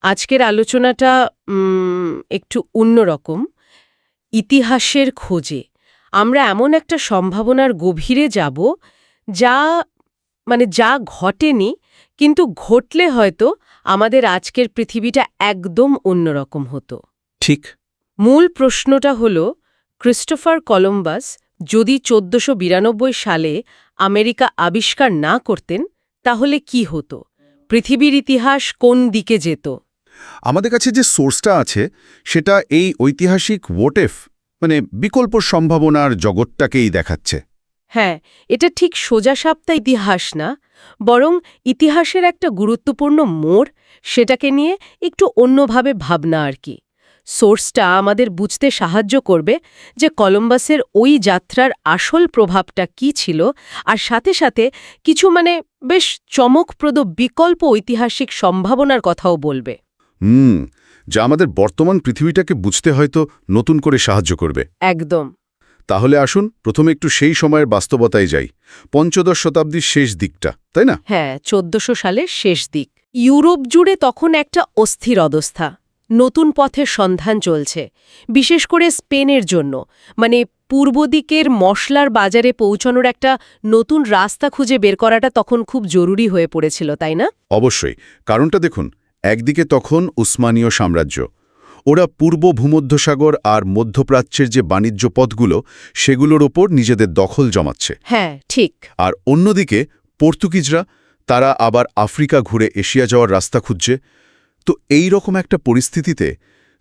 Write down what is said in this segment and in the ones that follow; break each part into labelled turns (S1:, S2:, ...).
S1: আজকের আলোচনাটা একটু অন্যরকম ইতিহাসের খোঁজে আমরা এমন একটা সম্ভাবনার গভীরে যাব যা মানে যা ঘটেনি কিন্তু ঘটলে হয়তো আমাদের আজকের পৃথিবীটা একদম অন্যরকম হতো।
S2: ঠিক।
S1: মূল প্রশ্নটা হল ক্রিস্টোফার কলম্বাস যদি চোদ্দশো সালে আমেরিকা আবিষ্কার না করতেন তাহলে কি হতো? পৃথিবীর ইতিহাস কোন দিকে যেত?
S2: আমাদের কাছে যে সোর্সটা আছে, সেটা এই ঐতিহাসিক ওটেফ মানে বিকল্প সম্ভাবনার জগৎটাকেই দেখাচ্ছে।
S1: হ্যাঁ এটা ঠিক সোজা সোজাসাপ্তা ইতিহাস না, বরং ইতিহাসের একটা গুরুত্বপূর্ণ মোড়, সেটাকে নিয়ে একটু অন্যভাবে ভাবনা আর কি। সোর্সটা আমাদের বুঝতে সাহায্য করবে যে কলম্বাসের ওই যাত্রার আসল প্রভাবটা কি ছিল, আর সাথে সাথে কিছু মানে বেশ চমকপ্রদ বিকল্প ঐতিহাসিক সম্ভাবনার কথাও বলবে।
S2: হুম যা আমাদের বর্তমান পৃথিবীটাকে বুঝতে হয়তো নতুন করে সাহায্য করবে।
S1: একদম।
S2: তাহলে আসুন প্রথমে একটু সেই সময়ের বাস্তবতায় যাই। পঞ্চদশ শতাব্দীর শেষ দিকটা তাই না?
S1: হ্যাঁ চোদ্দশো সালের শেষ দিক। ইউরোপ জুড়ে তখন একটা অস্থির অবস্থা। নতুন পথের সন্ধান চলছে বিশেষ করে স্পেনের জন্য। মানে পূর্ব দিকের মশলার বাজারে পৌঁছানোর একটা নতুন রাস্তা খুঁজে বের করাটা তখন খুব জরুরি হয়ে পড়েছিল তাই না?
S2: অবশ্যই কারণটা দেখুন। একদিকে তখন উসমানীয় সাম্রাজ্য ওরা পূর্ব ভূমধ্যসাগর আর মধ্যপ্রাচ্যের যে বাণিজ্য পথগুলো সেগুলোর ওপর নিজেদের দখল জমাচ্ছে।
S1: হ্যাঁ ঠিক।
S2: আর অন্যদিকে পর্তুগিজরা তারা আবার আফ্রিকা ঘুরে এশিয়া যাওয়ার রাস্তা খুঁজছে। তো এই রকম একটা পরিস্থিতিতে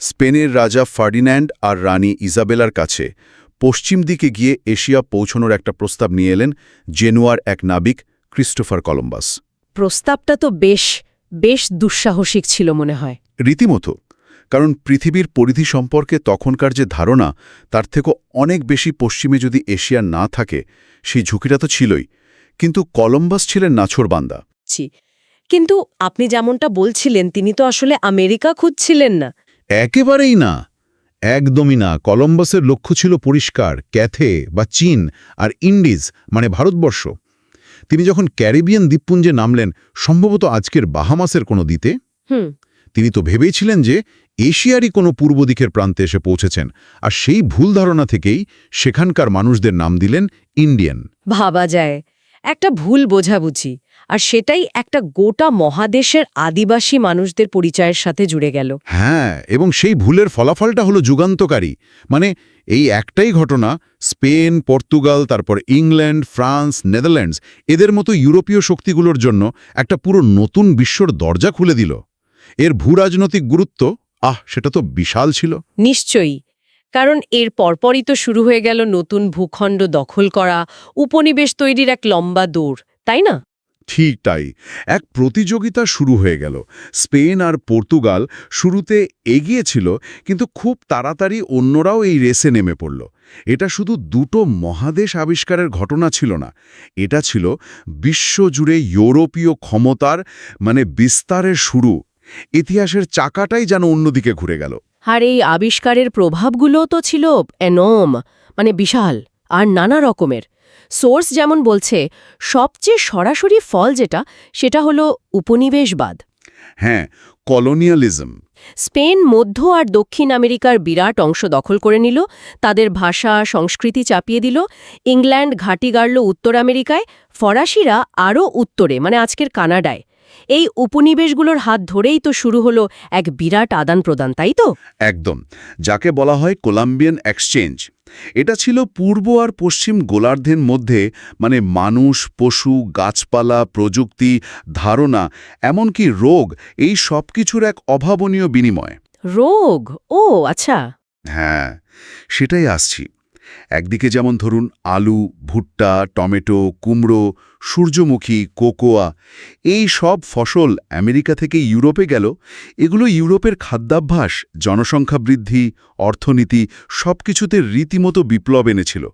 S2: স্পেনের রাজা ফার্ডিন্যান্ড আর রানী ইজাবেলার কাছে পশ্চিম দিকে গিয়ে এশিয়া পৌঁছনোর একটা প্রস্তাব নিয়ে এলেন জেনুয়ার এক নাবিক ক্রিস্টোফার কলম্বাস।
S1: প্রস্তাবটা তো বেশ বেশ দুঃসাহসিক ছিল মনে হয়।
S2: রীতিমতো কারণ পৃথিবীর পরিধি সম্পর্কে তখনকার যে ধারণা তার থেকে অনেক বেশি পশ্চিমে যদি এশিয়া না থাকে সেই ঝুঁকিটা তো ছিলই। কিন্তু কলম্বাস ছিলেন নাছোড়বান্দা
S1: ছি। কিন্তু আপনি যেমনটা বলছিলেন তিনি তো আসলে আমেরিকা খুঁজছিলেন না।
S3: একেবারেই না। একদমই না। কলম্বাসের লক্ষ্য ছিল পরিষ্কার ক্যাথে বা চীন আর ইন্ডিজ মানে ভারতবর্ষ। তিনি যখন ক্যারিবিয়ান দ্বীপপুঞ্জে নামলেন সম্ভবত আজকের বাহামাসের কোনো দ্বীপে?
S1: হুম।
S3: তিনি তো ভেবেছিলেন যে এশিয়ারই কোনো পূর্ব দিকের প্রান্তে এসে পৌঁছেছেন আর সেই ভুল ধারণা থেকেই সেখানকার মানুষদের নাম দিলেন ইন্ডিয়ান।
S1: ভাবা যায়। একটা ভুল বোঝাবুঝি। আর সেটাই একটা গোটা মহাদেশের আদিবাসী মানুষদের পরিচয়ের সাথে জুড়ে গেল।
S3: হ্যাঁ এবং সেই ভুলের ফলাফলটা হলো যুগান্তকারী। মানে এই একটাই ঘটনা স্পেন পর্তুগাল তারপর ইংল্যান্ড ফ্রান্স নেদারল্যান্ডস এদের মতো ইউরোপীয় শক্তিগুলোর জন্য একটা পুরো নতুন বিশ্বর দরজা খুলে দিল। এর ভূরাজনৈতিক গুরুত্ব আহ সেটা তো বিশাল ছিল।
S1: নিশ্চয়ই কারণ এর পরপরই তো শুরু হয়ে গেল নতুন ভূখণ্ড দখল করা উপনিবেশ তৈরির এক লম্বা দৌড় তাই না?
S3: ঠিক তাই এক প্রতিযোগিতা শুরু হয়ে গেল। স্পেন আর পর্তুগাল শুরুতে এগিয়েছিল, কিন্তু খুব তাড়াতাড়ি অন্যরাও এই রেসে নেমে পড়ল। এটা শুধু দুটো মহাদেশ আবিষ্কারের ঘটনা ছিল না, এটা ছিল বিশ্বজুড়ে ইউরোপীয় ক্ষমতার মানে বিস্তারের শুরু। ইতিহাসের চাকাটাই যেন অন্যদিকে ঘুরে গেল।
S1: আর এই আবিষ্কারের প্রভাবগুলো তো ছিল এনম মানে বিশাল, আর নানা রকমের। সোর্স যেমন বলছে সবচেয়ে সরাসরি ফল যেটা সেটা হলো উপনিবেশবাদ।
S2: হ্যাঁ কলোনিয়ালিজম।
S1: স্পেন মধ্য আর দক্ষিণ আমেরিকার বিরাট অংশ দখল করে নিল তাদের ভাষা সংস্কৃতি চাপিয়ে দিল ইংল্যান্ড ঘাঁটি গাড়ল উত্তর আমেরিকায় ফরাসিরা আরও উত্তরে মানে আজকের কানাডায়। এই উপনিবেশগুলোর হাত ধরেই তো শুরু হলো এক বিরাট আদান প্রদান তাই তো?
S2: একদম যাকে বলা হয় কোলাম্বিয়ান এক্সচেঞ্জ এটা ছিল পূর্ব আর পশ্চিম গোলার্ধের মধ্যে মানে মানুষ পশু গাছপালা প্রযুক্তি ধারণা এমনকি রোগ এই সব কিছুর এক অভাবনীয় বিনিময়।
S1: রোগ? ও আচ্ছা।
S2: হ্যাঁ সেটাই আসছি। একদিকে যেমন ধরুন আলু ভুট্টা টমেটো কুমড়ো সূর্যমুখী কোকোয়া এই সব ফসল আমেরিকা থেকে ইউরোপে গেল। এগুলো ইউরোপের খাদ্যাভ্যাস জনসংখ্যা বৃদ্ধি অর্থনীতি সব কিছুতে রীতিমতো বিপ্লব এনেছিল।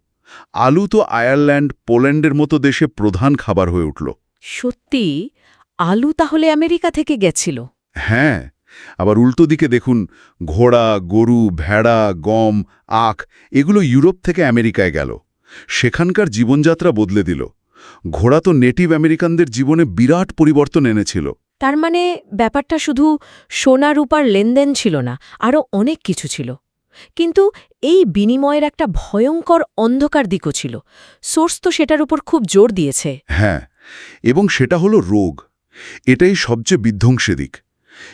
S2: আলু তো আয়ারল্যান্ড পোল্যান্ডের মতো দেশে প্রধান খাবার হয়ে উঠল।
S1: সত্যি? আলু তাহলে আমেরিকা থেকে গেছিল।
S2: হ্যাঁ আবার উল্টো দিকে দেখুন ঘোড়া গরু ভেড়া গম আখ এগুলো ইউরোপ থেকে আমেরিকায় গেল। সেখানকার জীবনযাত্রা বদলে দিল। ঘোড়া তো নেটিভ আমেরিকানদের জীবনে বিরাট পরিবর্তন এনেছিল।
S1: তার মানে ব্যাপারটা শুধু সোনা রূপার লেনদেন ছিল না আরও অনেক কিছু ছিল। কিন্তু এই বিনিময়ের একটা ভয়ঙ্কর অন্ধকার দিকও ছিল। সোর্স তো সেটার উপর খুব জোর দিয়েছে।
S2: হ্যাঁ এবং সেটা হলো রোগ। এটাই সবচেয়ে বিধ্বংসী দিক।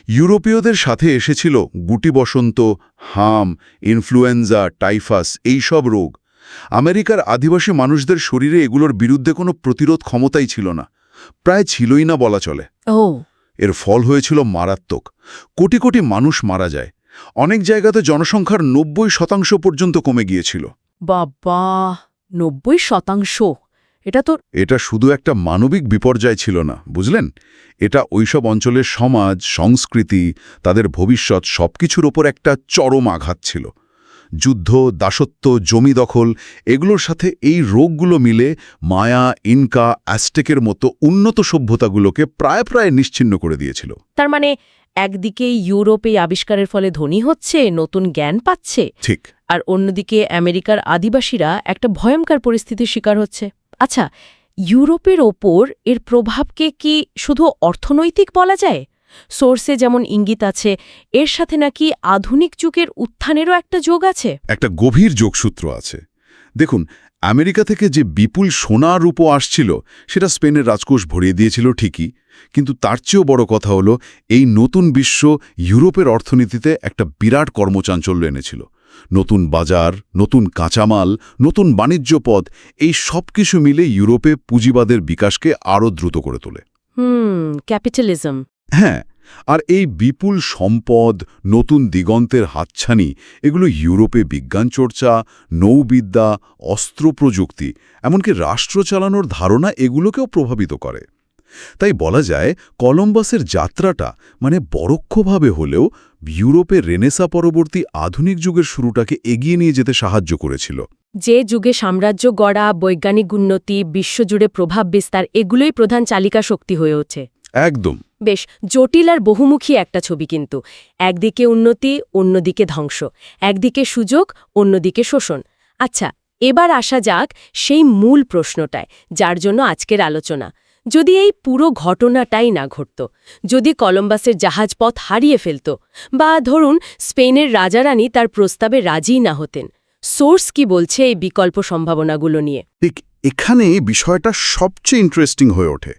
S2: ইউরোপীয়দের সাথে এসেছিল গুটি বসন্ত হাম ইনফ্লুয়েঞ্জা টাইফাস এই সব রোগ। আমেরিকার আদিবাসী মানুষদের শরীরে এগুলোর বিরুদ্ধে কোনো প্রতিরোধ ক্ষমতাই ছিল না। প্রায় ছিলই না বলা চলে। এর ফল হয়েছিল মারাত্মক। কোটি কোটি মানুষ মারা যায়। অনেক জায়গাতে জনসংখ্যার নব্বই শতাংশ পর্যন্ত কমে গিয়েছিল।
S1: বাবা নব্বই শতাংশ? এটা তো
S2: এটা শুধু একটা মানবিক বিপর্যয় ছিল না বুঝলেন? এটা ওইসব অঞ্চলের সমাজ সংস্কৃতি তাদের ভবিষ্যৎ সবকিছুর ওপর একটা চরম আঘাত ছিল। যুদ্ধ দাসত্ব জমি দখল এগুলোর সাথে এই রোগগুলো মিলে মায়া ইনকা অ্যাস্টেকের মতো উন্নত সভ্যতাগুলোকে প্রায় প্রায় নিশ্চিন্ন করে দিয়েছিল।
S1: তার মানে একদিকে ইউরোপে আবিষ্কারের ফলে ধনী হচ্ছে নতুন জ্ঞান পাচ্ছে।
S2: ঠিক।
S1: আর অন্যদিকে আমেরিকার আদিবাসীরা একটা ভয়ঙ্কর পরিস্থিতির শিকার হচ্ছে। আচ্ছা ইউরোপের ওপর এর প্রভাবকে কি শুধু অর্থনৈতিক বলা যায়? সোর্সে যেমন ইঙ্গিত আছে এর সাথে নাকি আধুনিক যুগের উত্থানেরও একটা যোগ আছে?
S2: একটা গভীর যোগসূত্র আছে। দেখুন আমেরিকা থেকে যে বিপুল সোনা রূপো আসছিল সেটা স্পেনের রাজকোষ ভরিয়ে দিয়েছিল ঠিকই কিন্তু তার চেয়েও বড় কথা হলো এই নতুন বিশ্ব ইউরোপের অর্থনীতিতে একটা বিরাট কর্মচাঞ্চল্য এনেছিল। নতুন বাজার নতুন কাঁচামাল নতুন বাণিজ্য পথ এই সব কিছু মিলে ইউরোপে পুঁজিবাদের বিকাশকে আরও দ্রুত করে তোলে।
S1: Hmm capitalism.
S2: হ্যাঁ আর এই বিপুল সম্পদ, নতুন দিগন্তের হাতছানি, এগুলো ইউরোপে বিজ্ঞান চর্চা, নৌবিদ্যা, অস্ত্র প্রযুক্তি, এমনকি রাষ্ট্র চালানোর ধারণা এগুলোকেও প্রভাবিত করে। তাই বলা যায়, কলম্বাসের যাত্রাটা মানে পরোক্ষভাবে হলেও ইউরোপে রেনেসা পরবর্তী আধুনিক যুগের শুরুটাকে এগিয়ে নিয়ে যেতে সাহায্য করেছিল।
S1: যে যুগে সাম্রাজ্য গড়া, বৈজ্ঞানিক উন্নতি, বিশ্বজুড়ে প্রভাব বিস্তার, এগুলোই প্রধান চালিকা শক্তি হয়ে ওঠে।
S2: একদম।
S1: বেশ জটিল আর বহুমুখী একটা ছবি কিন্তু। একদিকে উন্নতি অন্যদিকে ধ্বংস। একদিকে সুযোগ অন্যদিকে শোষণ। আচ্ছা এবার আসা যাক সেই মূল প্রশ্নটায় যার জন্য আজকের আলোচনা। যদি এই পুরো ঘটনাটাই না ঘটত যদি কলম্বাসের জাহাজ পথ হারিয়ে ফেলত বা ধরুন স্পেনের রাজারানী তার প্রস্তাবে রাজিই না হতেন সোর্স কি বলছে এই বিকল্প সম্ভাবনাগুলো নিয়ে?
S2: ঠিক এখানে বিষয়টা সবচেয়ে ইন্টারেস্টিং হয়ে ওঠে।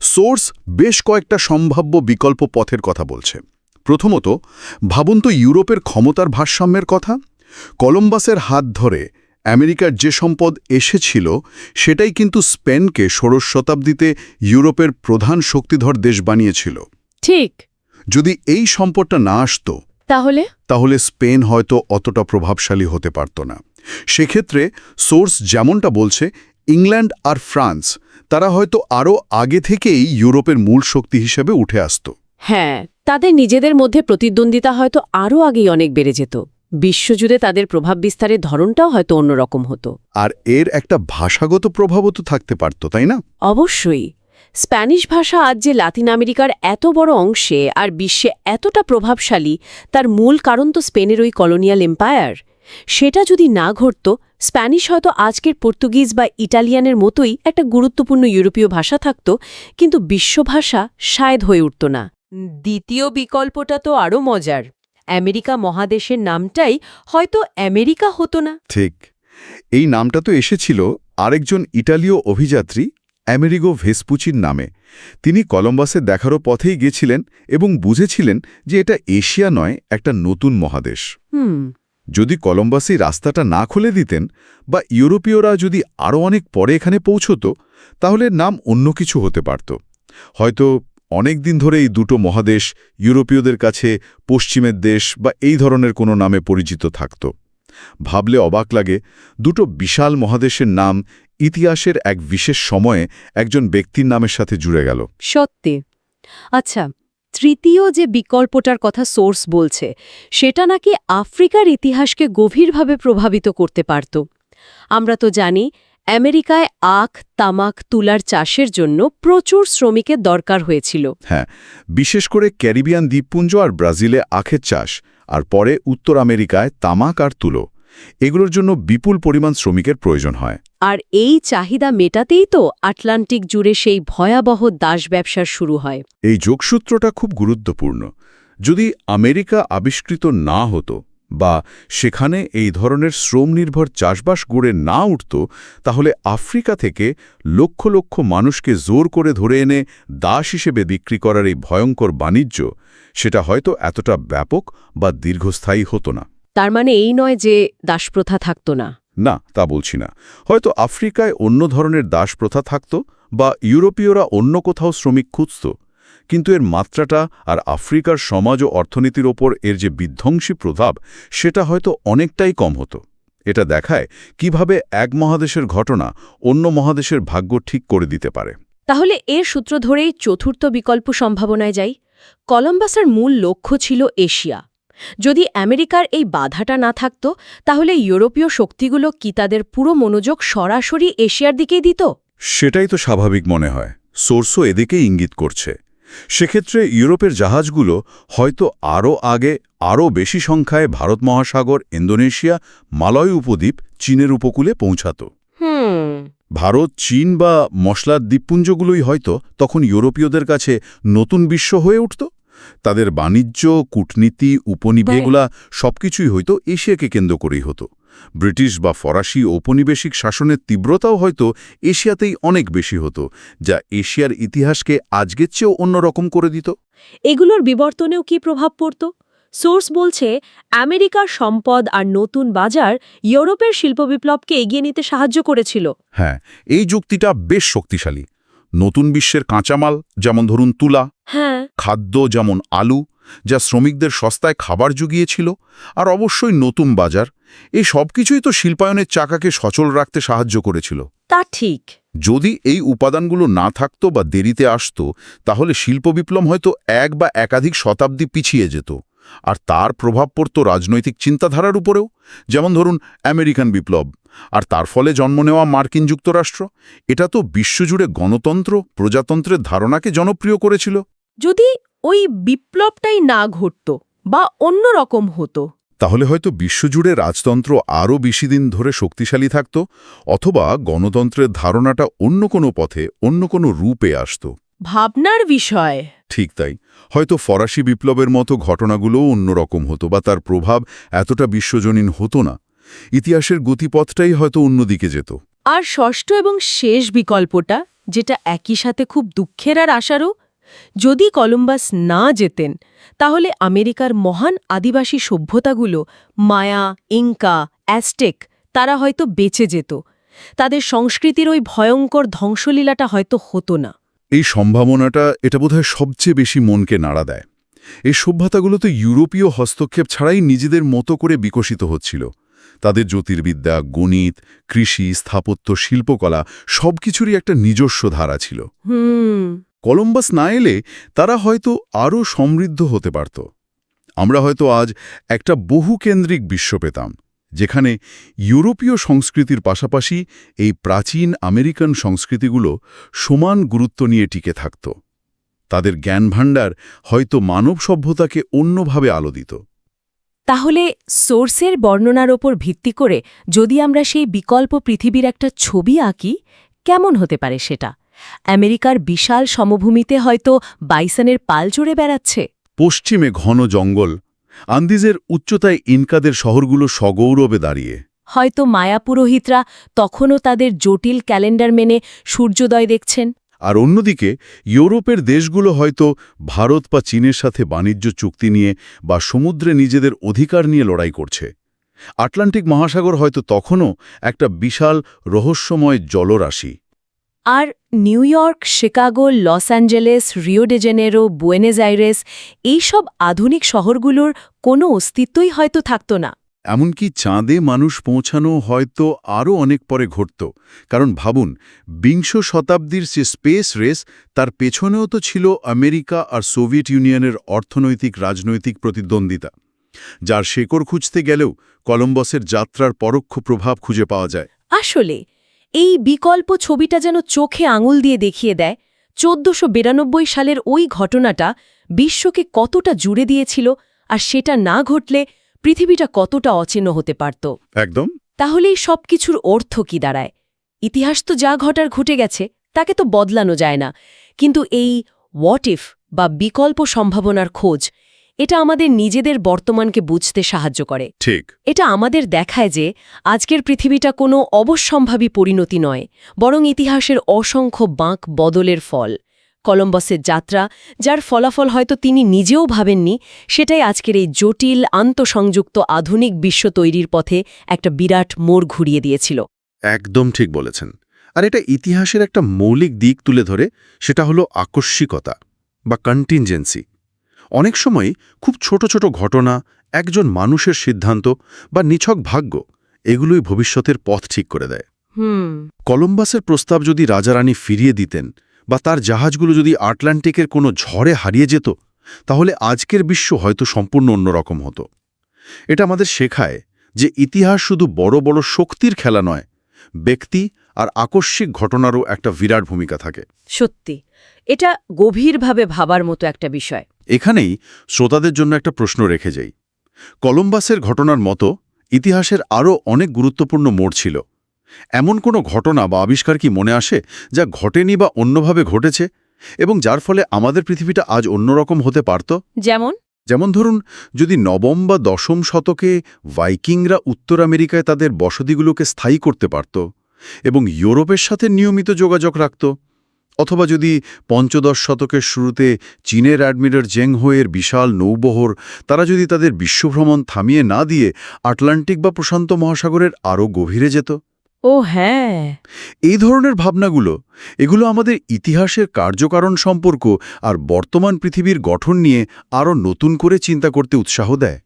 S2: সোর্স বেশ কয়েকটা সম্ভাব্য বিকল্প পথের কথা বলছে। প্রথমত ভাবুন তো ইউরোপের ক্ষমতার ভারসাম্যের কথা। কলম্বাসের হাত ধরে আমেরিকার যে সম্পদ এসেছিল সেটাই কিন্তু স্পেনকে ষোড়শ শতাব্দীতে ইউরোপের প্রধান শক্তিধর দেশ বানিয়েছিল।
S1: ঠিক।
S2: যদি এই সম্পদটা না আসতো
S1: তাহলে?
S2: তাহলে স্পেন হয়তো অতটা প্রভাবশালী হতে পারত না। সেক্ষেত্রে সোর্স যেমনটা বলছে ইংল্যান্ড আর ফ্রান্স তারা হয়তো আরও আগে থেকেই ইউরোপের মূল শক্তি হিসেবে উঠে আসত।
S1: হ্যাঁ তাদের নিজেদের মধ্যে প্রতিদ্বন্দ্বিতা হয়তো আরও আগেই অনেক বেড়ে যেত। বিশ্বজুড়ে তাদের প্রভাব বিস্তারের ধরনটাও হয়তো অন্যরকম হতো।
S2: আর এর একটা ভাষাগত প্রভাবও তো থাকতে পারত তাই না?
S1: অবশ্যই। স্প্যানিশ ভাষা আজ যে লাতিন আমেরিকার এত বড় অংশে আর বিশ্বে এতটা প্রভাবশালী তার মূল কারণ তো স্পেনের ওই কলোনিয়াল এম্পায়ার। সেটা যদি না ঘটত স্প্যানিশ হয়তো আজকের পর্তুগিজ বা ইটালিয়ানের মতোই একটা গুরুত্বপূর্ণ ইউরোপীয় ভাষা থাকত কিন্তু বিশ্বভাষা শায়দ হয়ে উঠত না। দ্বিতীয় বিকল্পটা তো আরও মজার। আমেরিকা মহাদেশের নামটাই হয়তো আমেরিকা হতো না।
S2: ঠিক। এই নামটা তো এসেছিল আরেকজন ইটালীয় অভিযাত্রী অ্যামেরিগো ভেসপুচির নামে। তিনি কলম্বাসে দেখারও পথেই গেছিলেন এবং বুঝেছিলেন যে এটা এশিয়া নয় একটা নতুন মহাদেশ।
S1: হুম।
S2: যদি কলম্বাসই রাস্তাটা না খুলে দিতেন বা ইউরোপীয়রা যদি আরও অনেক পরে এখানে পৌঁছত, তাহলে নাম অন্য কিছু হতে পারত। হয়তো অনেক দিন ধরে এই দুটো মহাদেশ ইউরোপীয়দের কাছে পশ্চিমের দেশ বা এই ধরনের কোনো নামে পরিচিত থাকত। ভাবলে অবাক লাগে, দুটো বিশাল মহাদেশের নাম ইতিহাসের এক বিশেষ সময়ে একজন ব্যক্তির নামের সাথে জুড়ে গেল।
S1: সত্যি? আচ্ছা তৃতীয় যে বিকল্পটার কথা সোর্স বলছে, সেটা নাকি আফ্রিকার ইতিহাসকে গভীরভাবে প্রভাবিত করতে পারত। আমরা তো জানি, আমেরিকায় আখ, তামাক, তুলার চাষের জন্য প্রচুর শ্রমিকের দরকার হয়েছিল।
S2: হ্যাঁ বিশেষ করে ক্যারিবিয়ান দ্বীপপুঞ্জ আর ব্রাজিলে আখের চাষ, আর পরে উত্তর আমেরিকায় তামাক আর তুলো। এগুলোর জন্য বিপুল পরিমাণ শ্রমিকের প্রয়োজন হয়।
S1: আর এই চাহিদা মেটাতেই তো আটলান্টিক জুড়ে সেই ভয়াবহ দাস ব্যবসার শুরু হয়।
S2: এই যোগসূত্রটা খুব গুরুত্বপূর্ণ। যদি আমেরিকা আবিষ্কৃত না হতো বা সেখানে এই ধরনের শ্রমনির্ভর চাষবাস গড়ে না উঠত তাহলে আফ্রিকা থেকে লক্ষ লক্ষ মানুষকে জোর করে ধরে এনে দাস হিসেবে বিক্রি করার এই ভয়ঙ্কর বাণিজ্য সেটা হয়তো এতটা ব্যাপক বা দীর্ঘস্থায়ী হতো না।
S1: তার মানে এই নয় যে দাসপ্রথা থাকত না।
S2: না তা বলছি না। হয়তো আফ্রিকায় অন্য ধরনের দাসপ্রথা থাকত বা ইউরোপীয়রা অন্য কোথাও শ্রমিক খুঁজত কিন্তু এর মাত্রাটা আর আফ্রিকার সমাজ ও অর্থনীতির ওপর এর যে বিধ্বংসী প্রভাব সেটা হয়তো অনেকটাই কম হতো। এটা দেখায় কীভাবে এক মহাদেশের ঘটনা অন্য মহাদেশের ভাগ্য ঠিক করে দিতে পারে।
S1: তাহলে এর সূত্র ধরেই চতুর্থ বিকল্প সম্ভাবনায় যাই। কলম্বাসের মূল লক্ষ্য ছিল এশিয়া। যদি আমেরিকার এই বাধাটা না থাকত তাহলে ইউরোপীয় শক্তিগুলো কি তাদের পুরো মনোযোগ সরাসরি এশিয়ার দিকেই দিত?
S2: সেটাই তো স্বাভাবিক মনে হয়। সোর্সও এদিকে ইঙ্গিত করছে। সেক্ষেত্রে ইউরোপের জাহাজগুলো হয়তো আরও আগে আরও বেশি সংখ্যায় ভারত মহাসাগর ইন্দোনেশিয়া মালয় উপদ্বীপ চীনের উপকূলে পৌঁছাত।
S1: হুম।
S2: ভারত চীন বা মশলার দ্বীপপুঞ্জগুলোই হয়তো তখন ইউরোপীয়দের কাছে নতুন বিশ্ব হয়ে উঠত। তাদের বাণিজ্য কূটনীতি উপনিবেশগুলা সবকিছুই হয়তো এশিয়াকে কেন্দ্র করেই হতো। ব্রিটিশ বা ফরাসি ঔপনিবেশিক শাসনের তীব্রতাও হয়তো এশিয়াতেই অনেক বেশি হতো যা এশিয়ার ইতিহাসকে আজকের চেয়েও অন্যরকম করে দিত।
S1: এগুলোর বিবর্তনেও কি প্রভাব পড়ত? সোর্স বলছে আমেরিকার সম্পদ আর নতুন বাজার ইউরোপের শিল্প বিপ্লবকে এগিয়ে নিতে সাহায্য করেছিল।
S2: হ্যাঁ এই যুক্তিটা বেশ শক্তিশালী। নতুন বিশ্বের কাঁচামাল যেমন ধরুন তুলা
S1: হ্যাঁ।
S2: খাদ্য যেমন আলু যা শ্রমিকদের সস্তায় খাবার জুগিয়েছিল আর অবশ্যই নতুন বাজার এই সব কিছুই তো শিল্পায়নের চাকাকে সচল রাখতে সাহায্য করেছিল।
S1: তা ঠিক।
S2: যদি এই উপাদানগুলো না থাকতো বা দেরিতে আসতো তাহলে শিল্প বিপ্লব হয়তো এক বা একাধিক শতাব্দী পিছিয়ে যেত। আর তার প্রভাব পড়ত রাজনৈতিক চিন্তাধারার উপরেও যেমন ধরুন আমেরিকান বিপ্লব। আর তার ফলে জন্ম নেওয়া মার্কিন যুক্তরাষ্ট্র এটা তো বিশ্বজুড়ে গণতন্ত্র প্রজাতন্ত্রের ধারণাকে জনপ্রিয় করেছিল।
S1: যদি ওই বিপ্লবটাই না ঘটত বা অন্য রকম হতো।
S2: তাহলে হয়তো বিশ্বজুড়ে রাজতন্ত্র আরও বেশি দিন ধরে শক্তিশালী থাকত অথবা গণতন্ত্রের ধারণাটা অন্য কোনো পথে অন্য কোনো রূপে আসত।
S1: ভাবনার বিষয়।
S2: ঠিক তাই। হয়তো ফরাসি বিপ্লবের মতো ঘটনাগুলোও অন্যরকম হতো বা তার প্রভাব এতটা বিশ্বজনীন হতো না। ইতিহাসের গতিপথটাই হয়তো অন্যদিকে যেত।
S1: আর ষষ্ঠ এবং শেষ বিকল্পটা, যেটা একই সাথে খুব দুঃখের আর আশারও, যদি কলম্বাস না যেতেন তাহলে আমেরিকার মহান আদিবাসী সভ্যতাগুলো, মায়া ইঙ্কা অ্যাস্টেক তারা হয়তো বেঁচে যেত। তাদের সংস্কৃতির ওই ভয়ঙ্কর ধ্বংসলীলাটা হয়তো হতো না।
S2: এই সম্ভাবনাটা এটা বোধহয় সবচেয়ে বেশি মনকে নাড়া দেয়। এই সভ্যতাগুলো তো ইউরোপীয় হস্তক্ষেপ ছাড়াই নিজেদের মতো করে বিকশিত হচ্ছিল। তাদের জ্যোতির্বিদ্যা গণিত কৃষি স্থাপত্য শিল্পকলা সবকিছুরই একটা নিজস্ব ধারা ছিল। কলম্বাস না এলে তারা হয়তো আরও সমৃদ্ধ হতে পারত। আমরা হয়তো আজ একটা বহুকেন্দ্রিক বিশ্ব পেতাম। যেখানে ইউরোপীয় সংস্কৃতির পাশাপাশি এই প্রাচীন আমেরিকান সংস্কৃতিগুলো সমান গুরুত্ব নিয়ে টিকে থাকত। তাদের জ্ঞানভাণ্ডার হয়তো মানব সভ্যতাকে অন্যভাবে আলো দিত
S1: তাহলে সোর্সের বর্ণনার ওপর ভিত্তি করে যদি আমরা সেই বিকল্প পৃথিবীর একটা ছবি আঁকি কেমন হতে পারে সেটা? আমেরিকার বিশাল সমভূমিতে হয়তো বাইসনের পাল চড়ে বেড়াচ্ছে।
S2: পশ্চিমে ঘন জঙ্গল আন্দিজের উচ্চতায় ইনকাদের শহরগুলো সগৌরবে দাঁড়িয়ে।
S1: হয়তো মায়া পুরোহিতরা তখনও তাদের জটিল ক্যালেন্ডার মেনে সূর্যোদয় দেখছেন।
S2: আর অন্যদিকে ইউরোপের দেশগুলো হয়তো ভারত বা চীনের সাথে বাণিজ্য চুক্তি নিয়ে বা সমুদ্রে নিজেদের অধিকার নিয়ে লড়াই করছে। আটলান্টিক মহাসাগর হয়তো তখনও একটা বিশাল রহস্যময় জলরাশি।
S1: আর New York Chicago Los Angeles Rio de Janeiro Buenos Aires এইসব আধুনিক শহরগুলোর কোনো অস্তিত্বই হয়তো থাকত না।
S2: এমনকি চাঁদে মানুষ পৌঁছানো হয়তো আরও অনেক পরে ঘটত। কারণ ভাবুন বিংশ শতাব্দীর যে স্পেস রেস তার পেছনেও তো ছিল আমেরিকা আর সোভিয়েত ইউনিয়নের অর্থনৈতিক রাজনৈতিক প্রতিদ্বন্দ্বিতা। যার শেকড় খুঁজতে গেলেও কলম্বাসের যাত্রার পরোক্ষ প্রভাব খুঁজে পাওয়া যায়।
S1: আসলে এই বিকল্প ছবিটা যেন চোখে আঙুল দিয়ে দেখিয়ে দেয় চোদ্দশো বিরানব্বই সালের ওই ঘটনাটা বিশ্বকে কতটা জুড়ে দিয়েছিল আর সেটা না ঘটলে পৃথিবীটা কতটা অচেন্য হতে পারত।
S2: একদম।
S1: তাহলেই সব কিছুর অর্থ কি দাঁড়ায়? ইতিহাস তো যা ঘটার ঘটে গেছে তাকে তো বদলানো যায় না। কিন্তু এই হোয়াট ইফ বা বিকল্প সম্ভাবনার খোঁজ এটা আমাদের নিজেদের বর্তমানকে বুঝতে সাহায্য করে।
S2: ঠিক।
S1: এটা আমাদের দেখায় যে আজকের পৃথিবীটা কোনো অবশ্যম্ভাবী পরিণতি নয় বরং ইতিহাসের অসংখ্য বাঁক বদলের ফল। কলম্বাসের যাত্রা যার ফলাফল হয়তো তিনি নিজেও ভাবেননি সেটাই আজকের এই জটিল আন্তঃসংযুক্ত আধুনিক বিশ্ব তৈরির পথে একটা বিরাট মোড় ঘুরিয়ে দিয়েছিল।
S2: একদম ঠিক বলেছেন। আর এটা ইতিহাসের একটা মৌলিক দিক তুলে ধরে সেটা হলো আকস্মিকতা বা কন্টিনজেন্সি অনেক সময়ই খুব ছোট ছোট ঘটনা একজন মানুষের সিদ্ধান্ত বা নিছক ভাগ্য এগুলোই ভবিষ্যতের পথ ঠিক করে দেয়। কলম্বাসের প্রস্তাব যদি রাজারানী ফিরিয়ে দিতেন বা তার জাহাজগুলো যদি আটলান্টিকের কোনো ঝড়ে হারিয়ে যেত তাহলে আজকের বিশ্ব হয়তো সম্পূর্ণ অন্যরকম হতো। এটা আমাদের শেখায় যে ইতিহাস শুধু বড় বড় শক্তির খেলা নয় ব্যক্তি আর আকস্মিক ঘটনারও একটা বিরাট ভূমিকা থাকে।
S1: সত্যি এটা গভীরভাবে ভাবার মতো একটা বিষয়।
S2: এখানেই শ্রোতাদের জন্য একটা প্রশ্ন রেখে যাই। কলম্বাসের ঘটনার মতো ইতিহাসের আরও অনেক গুরুত্বপূর্ণ মোড় ছিল। এমন কোনো ঘটনা বা আবিষ্কার কি মনে আসে যা ঘটেনি বা অন্যভাবে ঘটেছে এবং যার ফলে আমাদের পৃথিবীটা আজ অন্যরকম হতে পারত?
S1: যেমন?
S2: যেমন ধরুন যদি নবম বা দশম শতকে ভাইকিংরা উত্তর আমেরিকায় তাদের বসতিগুলোকে স্থায়ী করতে পারত এবং ইউরোপের সাথে নিয়মিত যোগাযোগ রাখত অথবা যদি পঞ্চদশ শতকের শুরুতে চীনের অ্যাডমিরাল জেংহোয়ের বিশাল নৌবহর তারা যদি তাদের বিশ্বভ্রমণ থামিয়ে না দিয়ে আটলান্টিক বা প্রশান্ত মহাসাগরের আরও গভীরে যেত?
S1: ও হ্যাঁ।
S2: এই ধরনের ভাবনাগুলো এগুলো আমাদের ইতিহাসের কার্যকারণ সম্পর্ক আর বর্তমান পৃথিবীর গঠন নিয়ে আরও নতুন করে চিন্তা করতে উৎসাহ দেয়।